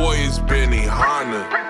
boy is Benny Hanna.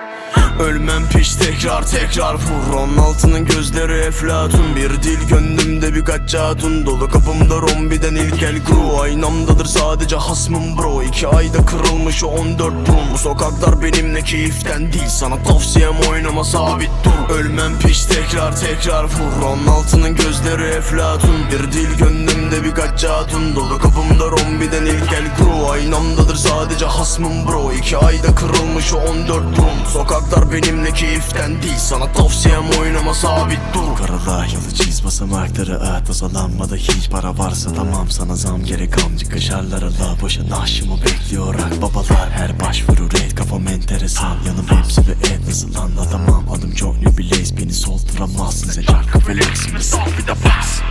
Ölmem piş tekrar tekrar vur. On altının gözleri eflatun. Bir dil gönlümde birkaç hatun. Dolu kapımda rombiden ilkel gru. Aynamdadır sadece hasmım bro. İki ayda kırılmış o 14 brum Bu sokaklar benimle keyiften değil. Sana tavsiyem oynama sabit dur. Ölmem piş tekrar tekrar vur. On altının gözleri eflatun. Bir dil gönlümde birkaç hatun. Dolu kapımda rombiden ilkel gru. Aynamdadır sadece hasmım bro. İki ayda kırılmış o 14 brum Sokaklar benimle keyiften değil. Sana tavsiyem oynama sabit dur. Karalar yolu çiz basamakları at. Tasalanmada hiç para varsa tamam Sana zam gerek amcı kaşarlara la Boşa naşımı bekliyor. Ak babalar Her başvuru red kafam enteresan. Yanım hepsi ve et nasıl anlatamam Adım New Blaze beni solduramazsın Zecar kafeleksin ve sal bir de bas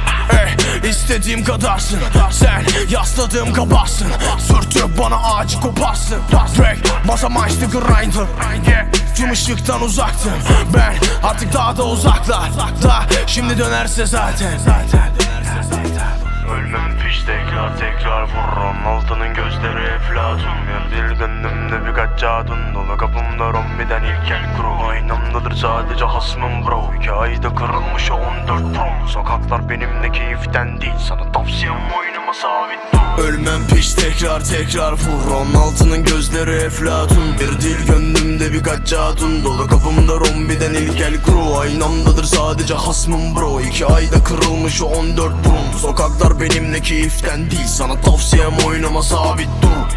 istediğim kadarsın. Sen yasladığım kabarsın Sürtüp bana ağacı koparsın. Drake masama açtı grinder. Tüm ışıktan uzaktım. Ben artık daha da uzaklar. Da şimdi dönerse zaten. Ölmem eflatun Bir gönlümde birkaç cadun Dolu. Kapımda rombiden ilkel kuru Aynamdadır. Sadece hasmım bro. İki ayda kırılmış o 14 prom Sokaklar benimle keyiften değil. Sana tavsiyem oynama sabit dur. Ölmem piş tekrar tekrar vur. On altının gözleri eflatun. Bir dil gönlümde birkaç cadun Dolu. Kapımda rombiden ilkel kuru Aynamdadır. Sadece hasmım bro. İki ayda kırılmış o 14 brum Sokaklar benimle keyiften değil. Sana tavsiyem oynama sabit dur